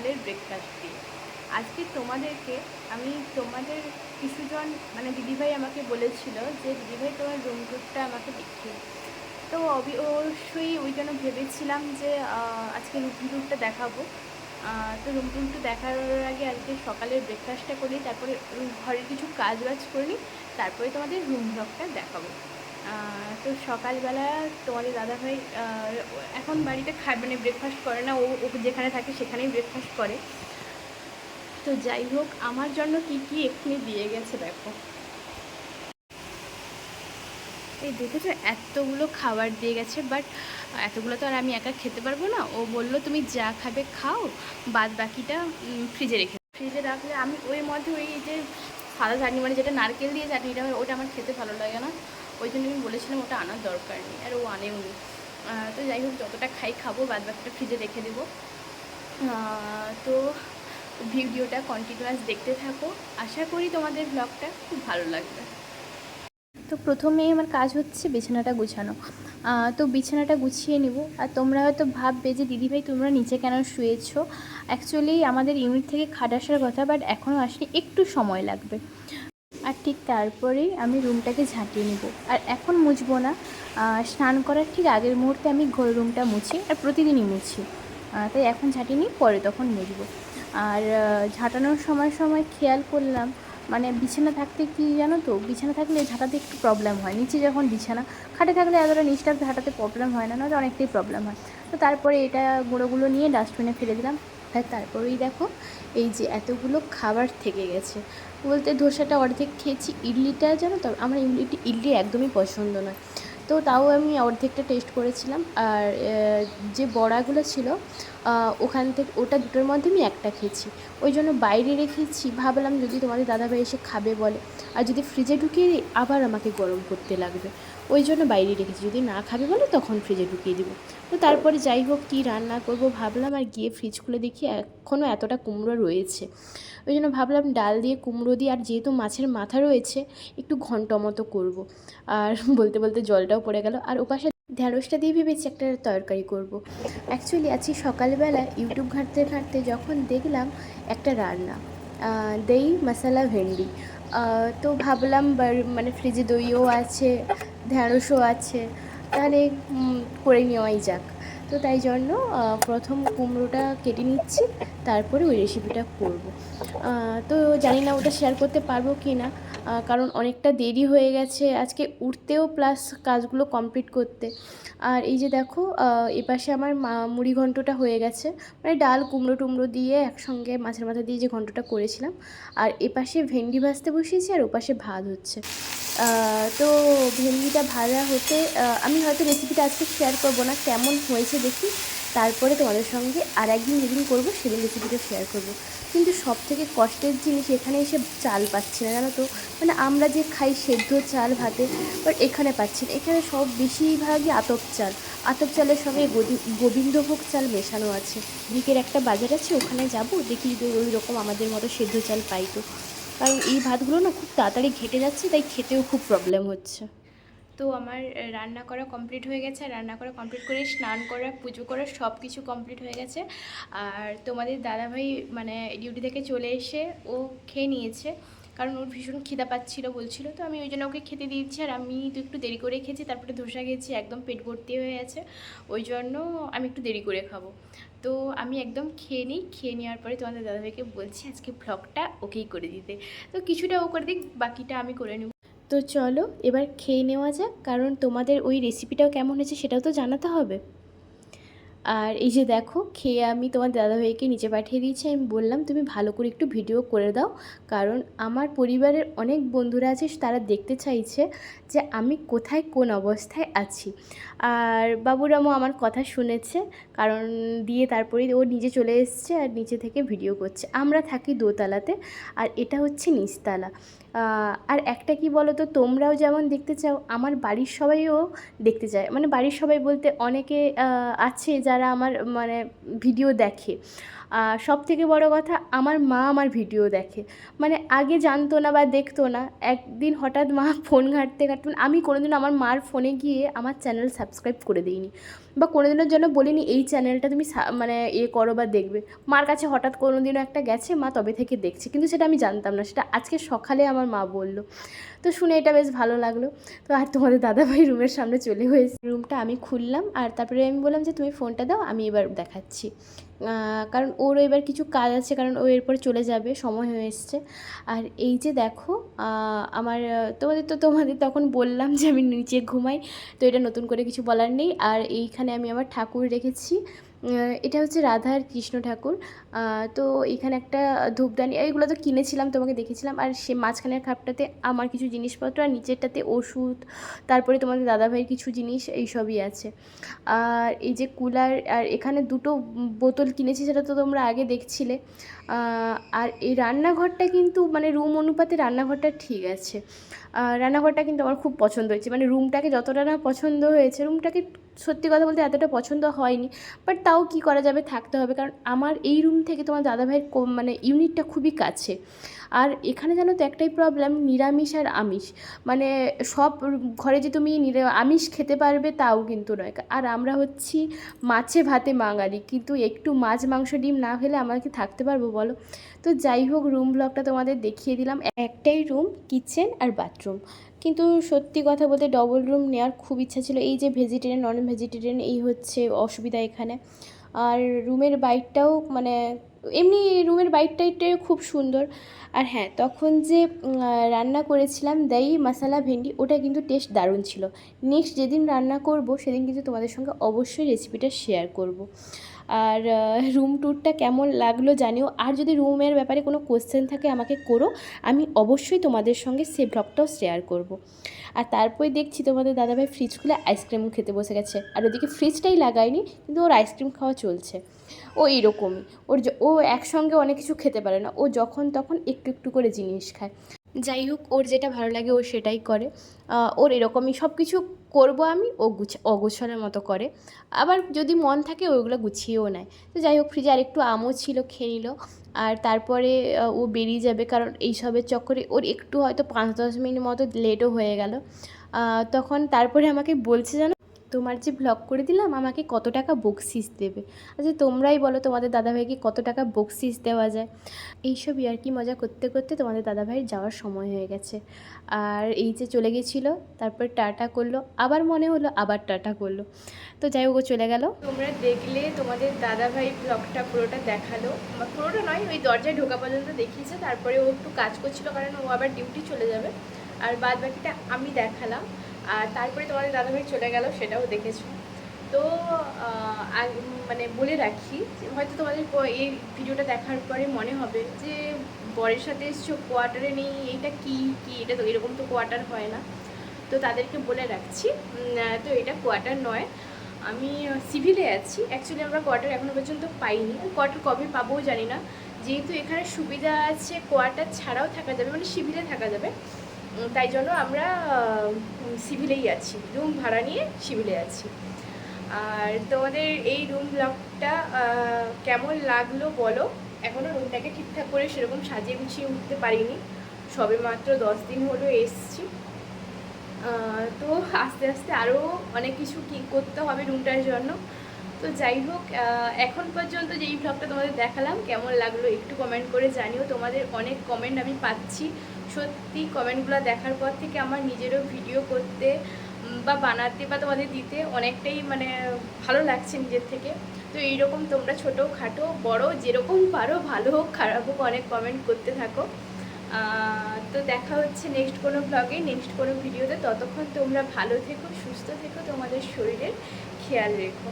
সকালের ব্রেকফাস্ট দিয়ে। আজকে তোমাদেরকে আমি তোমাদের কিছুজন মানে দিদিভাই আমাকে বলেছিল যে, দিদিভাই, তোমার রুম টুরটা আমাকে দেখিও। তো অবশ্যই ওই জন্য ভেবেছিলাম যে আজকে রুম টুরটা দেখাবো। তো রুম টুরটা দেখার আগে আজকে সকালের ব্রেকফাস্টটা করি, তারপরে ঘরের কিছু কাজ বাজ করি তারপরে তোমাদের রুম ব্লগটা দেখাবো। তো সকালবেলা তোমাদের দাদাভাই এখন বাড়িতে খায় মানে ব্রেকফাস্ট করে না, ও ও যেখানে থাকে সেখানেই ব্রেকফাস্ট করে। তো যাই হোক, আমার জন্য কি কি এক্ষুনি দিয়ে গেছে দেখো। এই দেখেছ, এতগুলো খাবার দিয়ে গেছে বাট এতগুলো তো আর আমি একা খেতে পারব না। ও বলল, তুমি যা খাবে খাও, বাদ বাকিটা ফ্রিজে রেখে ফ্রিজে রাখলে আমি ওই মধ্যে ওই যে সাদা চাটনি মানে যেটা নারকেল দিয়ে চাটনিটা হয়, ওটা আমার খেতে ভালো লাগে না। ওই জন্য আমি বলেছিলাম ওটা আনার দরকার নেই, আর ও আনেও নি। তো যাই হোক, যতটা খাই খাব, বাদ বাকিটা ফ্রিজে রেখে দেবো। তো ভিডিওটা কন্টিনিউয়াস দেখতে থাকো। আশা করি তোমাদের ব্লগটা খুব ভালো লাগবে। তো প্রথমেই আমার কাজ হচ্ছে বিছানাটা গুছানো। তো বিছানাটা গুছিয়ে নিব। আর তোমরা হয়তো ভাববে যে, দিদিভাই, তোমরা নিচে কেন শুয়েছো? অ্যাকচুয়ালি আমাদের ইউনিট থেকে খাট আসার কথা বাট এখনও আসেনি একটু সময় লাগবে। আর ঠিক তারপরেই আমি রুমটাকে ঝাঁটিয়ে নেব। আর এখন মুছবো না। স্নান করার ঠিক আগের মুহূর্তে আমি ঘর রুমটা মুছি আর প্রতিদিনই মুছি। তাই এখন ঝাঁটিয়ে নিই, পরে তখন মুছবো। আর ঝাঁটানোর সময় সময় খেয়াল করলাম মানে বিছানা থাকতে কি জানো তো? বিছানা থাকলে ঝাঁটাতে একটু প্রবলেম হয়। নিচে যখন বিছানা, খাটে থাকলে এতটা নিচটা ঝাঁটাতে প্রবলেম হয় না নয়তো অনেকটাই প্রবলেম হয়। তো তারপরে এটা গুঁড়োগুলো নিয়ে ডাস্টবিনে ফেলে দিলাম। আর তারপরেই দেখো, এই যে এতগুলো খাবার থেকে গেছে। বলতে ধোসাটা অর্ধেক খেয়েছি, ইডলিটা জানো তো? আমার ইডলিটি, ইডলি একদমই পছন্দ নয়। তো তাও আমি অর্ধেকটা টেস্ট করেছিলাম। আর যে বড়াগুলো ছিল ওখান থেকে ওটা দুটোর মধ্যে আমি একটা খেয়েছি। ওই জন্য বাইরে রেখেছি। ভাবলাম যদি তোমাদের দাদাভাই এসে খাবে বলে। আর যদি ফ্রিজে ঢুকিয়ে দিই, আবার আমাকে গরম করতে লাগবে। ওই জন্য বাইরে রেখেছি। যদি না খাবে বলে, তখন ফ্রিজে ঢুকিয়ে দিব। তো তারপরে যাই হোক, কী রান্না করব ভাবলাম, আর গিয়ে ফ্রিজ খুলে দেখি এখনও এতটা কুমড়ো রয়েছে। ওই জন্য ভাবলাম ডাল দিয়ে কুমড়ো দিয়ে আর যেহেতু মাছের মাথা রয়েছে, একটু ঘন্ট মতো করব। আর বলতে বলতে জলটাও পড়ে গেল। আর ওপাশে ঢ্যাঁড়সটা দিয়ে ভেবেছি একটা তরকারি করব। অ্যাকচুয়ালি আজকে সকালবেলা ইউটিউব ঘাঁটতে ঘাঁটতে যখন দেখলাম একটা রান্না দই, মশলা, ভেন্ডি তো ভাবলাম মানে ফ্রিজে দইও আছে, ঢ্যাঁড়সও আছে, তাহলে করে নেওয়াই যাক তো তাই জন্য প্রথম কুমড়োটা কেটে নিচ্ছি তারপরে ওই রেসিপিটা করব। তো জানি না ওটা শেয়ার করতে পারব কি না কারণ অনেকটা দেরি হয়ে গেছে। আজকে উঠতেও প্লাস কাজগুলো কমপ্লিট করতে। আর এই যে দেখো এপাশে আমার মা- মুড়ি ঘন্টটা হয়ে গেছে। মানে ডাল কুমড়ো টুমড়ো দিয়ে একসঙ্গে মাছের মাথা দিয়ে যে ঘন্টটা করেছিলাম। আর এপাশে ভেন্ডি ভাজতে বসিয়েছি আর ওপাশে ভাত হচ্ছে। তো ভেন্ডিটা ভাজা হতে আমি হয়তো রেসিপিটা আজকে শেয়ার করব না। কেমন হয়েছে দেখি। তারপরে তোমাদের সঙ্গে আর একদিন যেদিন করব, সেদিন রেসিপিটা শেয়ার করব। কিন্তু সব থেকে কষ্টের জিনিস এখানে এসে চাল পাচ্ছি না, জানো তো? মানে আমরা যে খাই সেদ্ধ চাল ভাতে বাট এখানে পাচ্ছি না। এখানে সব বেশিরভাগই আতপ চাল। আতপ চালের সঙ্গে গোবিন্দভোগ চাল মেশানো আছে। দিকের একটা বাজার আছে, ওখানে যাব, দেখি যদি ওই রকম আমাদের মতো সেদ্ধ চাল পাই তো। কারণ এই ভাতগুলো না খুব তাড়াতাড়ি ঘেটে যাচ্ছে, তাই খেতেও খুব প্রবলেম হচ্ছে। তো আমার রান্না করা কমপ্লিট হয়ে গেছে। রান্না করা কমপ্লিট করে, স্নান করা, পুজো করা সব কিছু কমপ্লিট হয়ে গেছে। আর তোমাদের দাদাভাই মানে ডিউটি থেকে চলে এসে ও খেয়ে নিয়েছে। কারণ ওর ভীষণ খিদা পাচ্ছিল, বলছিল। তো আমি ওই জন্য ওকে খেতে দিয়েছি। আর আমি তো একটু দেরি করে খেয়েছি, তারপরে ধোসা খেয়েছি, একদম পেট ভর্তি হয়ে আছে ওই জন্য আমি একটু দেরি করে খাব। তো আমি একদম খেয়ে নিই। খেয়ে নেওয়ার পরে তোমাদের দাদাভাইকে বলছি, আজকে ব্লগটা ওকেই করে দিতে। তো কিছুটা ও করে দিক, বাকিটা আমি করে নেব। তো চলো, এবার খেয়ে নেওয়া যাক, কারণ তোমাদের ওই রেসিপিটাও কেমন হয়েছে সেটাও তো জানাতে হবে। আর এই যে দেখো, খেয়ে আমি তোমার দাদাভাইকে নিচে পাঠিয়ে দিয়েছি। আমি বললাম, তুমি ভালো করে একটু ভিডিও করে দাও। কারণ আমার পরিবারের অনেক বন্ধুরা আছে, তারা দেখতে চাইছে যে আমি কোথায় কোন অবস্থায় আছি। আর বাবুরামও আমার কথা শুনেছে, কারণ দিয়ে তারপরে ও নিজে চলে এসছে আর নিচে থেকে ভিডিও করছে। আমরা থাকি দোতলাতে, আর এটা হচ্ছে নিচতলা। আর একটা কি বলো তো তোমরাও যেমন দেখতে চাও, আমার বাড়ির সবাইও দেখতে চায়। মানে বাড়ির সবাই বলতে অনেকে আছে যারা আমার মানে ভিডিও দেখে। সব থেকে বড় কথা আমার মা আমার ভিডিও দেখে। মানে আগে জানতো না বা দেখতো না, একদিন হঠাৎ মা ফোন ঘাঁটতে ঘাঁটতে আমি কোনোদিনও আমার মার ফোনে গিয়ে আমার চ্যানেল সাবস্ক্রাইব করে দিইনি বা কোনোদিনের জন্য বলিনি, এই চ্যানেলটা তুমি মানে এ করো বা দেখবে। মার কাছে হঠাৎ কোনোদিনও একটা গেছে, মা তবে থেকে দেখছে, কিন্তু সেটা আমি জানতাম না, সেটা আজকে সকালে আমার মা বলল। তো শুনে এটা বেশ ভালো লাগল। তো আর তোমাদের দাদাভাই রুমের সামনে চলে হয়েছে। রুমটা আমি খুললাম আর তারপরে আমি বললাম যে, তুমি ফোনটা দাও, আমি এবার দেখাচ্ছি। কারণ ওর এবার কিছু কাজ আছে, কারণ ও এরপর চলে যাবে, সময় হয়ে এসছে। আর এই যে দেখো আমার, তোমাদের তো তোমাদের তখন বললাম যে আমি নিচে ঘুমাই, তো এটা নতুন করে কিছু বলার নেই। আর এইখানে আমি আমার ঠাকুর রেখেছি। এটা হচ্ছে রাধা আর কৃষ্ণ ঠাকুর। তো এখানে একটা ধূপদানি এইগুলো তো কিনেছিলাম, তোমাকে দেখেছিলাম। আর সে মাঝখানের খাপটাতে আমার কিছু জিনিসপত্র আর নিচেরটাতে ওষুধ, তারপরে তোমাদের দাদাভাইয়ের কিছু জিনিস, এইসবই আছে। আর এই যে কুলার, আর এখানে দুটো বোতল কিনেছি, সেটা তো তোমরা আগে দেখছিলে। আর এই রান্নাঘরটা কিন্তু মানে রুম অনুপাতে রান্নাঘরটা ঠিক আছে। রান্নাঘরটা কিন্তু আমার খুব পছন্দ হয়েছে। মানে রুমটাকে যতটা না পছন্দ হয়েছে, রুমটাকে সত্যি কথা বলতে এতটা পছন্দ হয়নি বাট তাও কি করা যাবে থাকতে হবে, কারণ আমার এই রুম থেকে তোমার দাদাভাইয়ের মানে ইউনিটটা খুবই কাছে। আর এখানে জানো তো একটাই প্রবলেম নিরামিষ আর আমিষ। মানে সব ঘরে যে তুমি আমিষ খেতে পারবে তাও কিন্তু নয়। আর আমরা হচ্ছি মাছে ভাতে বাঙালি, কিন্তু একটু মাছ, মাংস, ডিম না হলে আমরা কি থাকতে পারব বলো? তো যাই হোক রুম ব্লগটা তোমাদের দেখিয়ে দিলাম। একটাই রুম কিচেন আর বাথরুম কিন্তু সত্যি কথা বলতে ডবল রুম নেওয়ার খুব ইচ্ছা ছিল। এই যে ভেজিটেরিয়ান নন ভেজিটেরিয়ান এই হচ্ছে অসুবিধা এখানে। আর রুমের বাইকটাও মানে এমনি রুমের বাইক টাইটটাও খুব সুন্দর। আর হ্যাঁ তখন যে রান্না করেছিলাম দই মশলা ভেন্ডি, ওটা কিন্তু টেস্ট দারুণ ছিল। নেক্সট যেদিন রান্না করব, সেদিন কিন্তু তোমাদের সঙ্গে অবশ্যই রেসিপিটা শেয়ার করব। আর রুম ট্যুরটা কেমন লাগল জানিও। আর যদি রুমের ব্যাপারে কোনো কোশ্চেন থাকে আমাকে করো। আমি অবশ্যই তোমাদের সঙ্গে সে ব্লগটাও শেয়ার করব। আর তারপরে দেখছি তোমাদের দাদাভাই ফ্রিজ খুলে আইসক্রিম খেতে বসে গেছে। আর ওদিকে ফ্রিজটাই লাগায়নি, কিন্তু ওর আইসক্রিম খাওয়া চলছে। ও এরকমই ওর ও একসঙ্গে অনেক কিছু খেতে পারে না। ও যখন তখন একটু একটু করে জিনিস খায়। যাই হোক, ওর যেটা ভালো লাগে ও সেটাই করে। ওর এরকমই সব কিছু করব আমি, ও গুছ, অগোছানোর মতো করে। আবার যদি মন থাকে ওইগুলো গুছিয়েও নেয়। তো যাই হোক, ফ্রিজে আরেকটু আমও ছিল, খেয়ে নিল। আর তারপরে ও বেরিয়ে যাবে, কারণ এইসবের চক্করে ওর একটু হয়তো পাঁচ দশ মিনিট মতো লেটও হয়ে গেল। তখন তারপরে আমাকে বলছে জানো তোমার যে ব্লগ করে দিলাম, আমাকে কত টাকা বকশিস দেবে? আচ্ছা তোমরাই বলো তোমাদের দাদাভাইকে কত টাকা বকশিস দেওয়া যায়। এইসবই আর কি মজা করতে করতে তোমাদের দাদাভাইয়ের যাওয়ার সময় হয়ে গেছে। আর এই যে চলে গেছিল, তারপর টাটা করল, আবার মনে হলো আবার টাটা করল। তো যাই হোক চলে গেল। তোমরা দেখলে তোমাদের দাদাভাই ব্লগটা পুরোটা দেখাল। পুরোটা নয়, ওই দরজায় ঢোকা পর্যন্ত দেখিয়েছে। তারপরে ও একটু কাজ করছিল, কারণ ও আবার ডিউটি চলে যাবে। আর বাদ বাকিটা আমি দেখালাম। আর তারপরে তোমাদের দাদাভাই চলে গেল, সেটাও দেখেছ। তো মানে বলে রাখি হয়তো তোমাদের এই ভিডিওটা দেখার পরে মনে হবে যে বরের সাথে এসছো কোয়ার্টারে নেই, এইটা কি কি, এটা তো এরকম তো কোয়ার্টার হয় না। তো তাদেরকে বলে রাখছি তো এটা কোয়ার্টার নয়। আমি সিভিলে আছি। অ্যাকচুয়ালি আমরা কোয়ার্টার এখনও পর্যন্ত পাইনি। কোয়ার্টার কবে পাবোও জানি না। যেহেতু এখানে সুবিধা আছে কোয়ার্টার ছাড়াও থাকা যাবে মানে সিভিলে থাকা যাবে। তাই জন্য আমরা সিভিলেই আছি। রুম ভাড়া নিয়ে সিভিলে আছি। আর তোমাদের এই রুম ব্লগটা কেমন লাগল বলো? এখনও রুমটাকে ঠিকঠাক করে সেরকম সাজিয়ে গুছিয়ে উঠতে পারিনি। সবে মাত্র দশ দিন হলো এসছি। তো আস্তে আস্তে আরও অনেক কিছু কি করতে হবে রুমটার জন্য। তো যাই হোক এখন পর্যন্ত যেই ব্লগটা তোমাদের দেখালাম, কেমন লাগল একটু কমেন্ট করে জানিও। তোমাদের অনেক কমেন্ট আমি পাচ্ছি। সত্যি কমেন্টগুলো দেখার পর থেকে আমার নিজেরও ভিডিও করতে বা বানাতে বা তোমাদের দিতে অনেকটাই মানে ভালো লাগছে নিজের থেকে। তো এইরকম তোমরা ছোটো, খাটো, বড়, যেরকম পারো, ভালো হোক, খারাপ হোক, অনেক কমেন্ট করতে থাকো। তো দেখা হচ্ছে নেক্সট কোনো ব্লগে নেক্সট কোনো ভিডিওতে ততক্ষণ তোমরা ভালো থেকো, সুস্থ থেকো, তোমাদের শরীরের খেয়াল রেখো।